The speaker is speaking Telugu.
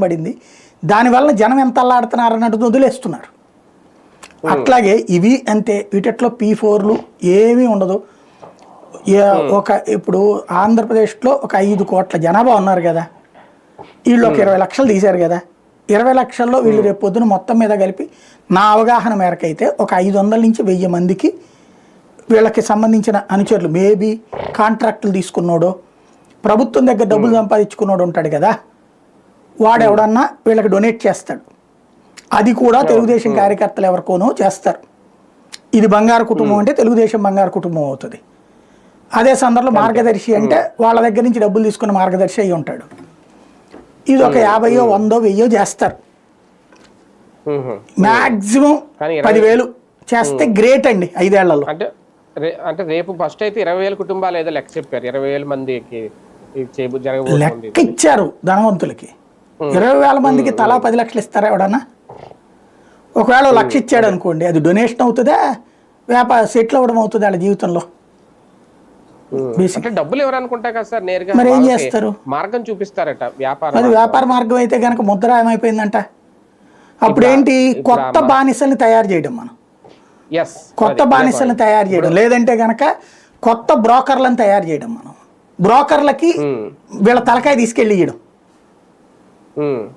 పడింది. దానివల్ల జనం ఎంత అల్లాడుతున్నారు అన్నట్టు వదిలేస్తున్నారు. అట్లాగే ఇవి అంతే వీటిట్లో పీ ఫోర్లు ఏమీ ఉండదు. ఏ- ఒక ఇప్పుడు ఆంధ్రప్రదేశ్లో ఒక ఐదు కోట్ల జనాభా ఉన్నారు కదా. వీళ్ళు ఒక ఇరవై లక్షలు తీశారు కదా. ఇరవై లక్షల్లో వీళ్ళు రేపు పొద్దున మొత్తం మీద కలిపి నా అవగాహన మేరకు అయితే ఒక ఐదు వందల నుంచి వెయ్యి మందికి వీళ్ళకి సంబంధించిన అనుచరులు మేబీ కాంట్రాక్టులు తీసుకున్నోడో ప్రభుత్వం దగ్గర డబ్బులు సంపాదించుకున్నోడు ఉంటాడు కదా. వాడు ఎవడన్నా వీళ్ళకి డొనేట్ చేస్తాడు. అది కూడా తెలుగుదేశం కార్యకర్తలు ఎవరికోనో చేస్తారు. ఇది బంగారు కుటుంబం అంటే తెలుగుదేశం బంగారు కుటుంబం అవుతుంది. అదే సందర్భంలో మార్గదర్శి అంటే వాళ్ళ దగ్గర నుంచి డబ్బులు తీసుకున్న మార్గదర్శి అయి ఉంటాడు. ఇది ఒక యాభైయో వందో వెయ్యో చేస్తారు. మాక్సిమం పదివేలు చేస్తే గ్రేట్ అండి ఐదేళ్ళలో. అంటే అంటే రేపు ఫస్ట్ అయితే ఇరవై వేల కుటుంబాలు ఏదో లెక్క చెప్పారు. ఇరవై వేల మందికి లెక్క ఇచ్చారు ధనవంతులకి. ఇరవై వేల మందికి తలా పది లక్షలు ఇస్తారా ఎవడన్నా? ఒకవేళ లక్ష ఇచ్చాడు అనుకోండి అది డొనేషన్ అవుతుందా? వ్యాపార సెటిల్ అవ్వడం అవుతుంది వాళ్ళ జీవితంలో? అంటే డబ్బులు ఎవరు అనుకుంటా కదా సార్ నేరుగా మరి ఏం చేస్తారు? మార్గం చూపిస్తారట వ్యాపారం అది వ్యాపార మార్గం అయితే కనుక ముద్ర ఏమైపోయిందంట అప్పుడేంటి కొత్త బానిసల్ని తయారు చేయడం మనం. ఎస్ కొత్త బానిసల్ని తయారు చేయడం. లేదంటే గనక కొత్త బ్రోకర్లను తయారు చేయడం మనం. బ్రోకర్లకి వీళ్ళ తలకాయ తీసుకెళ్ళి 嗯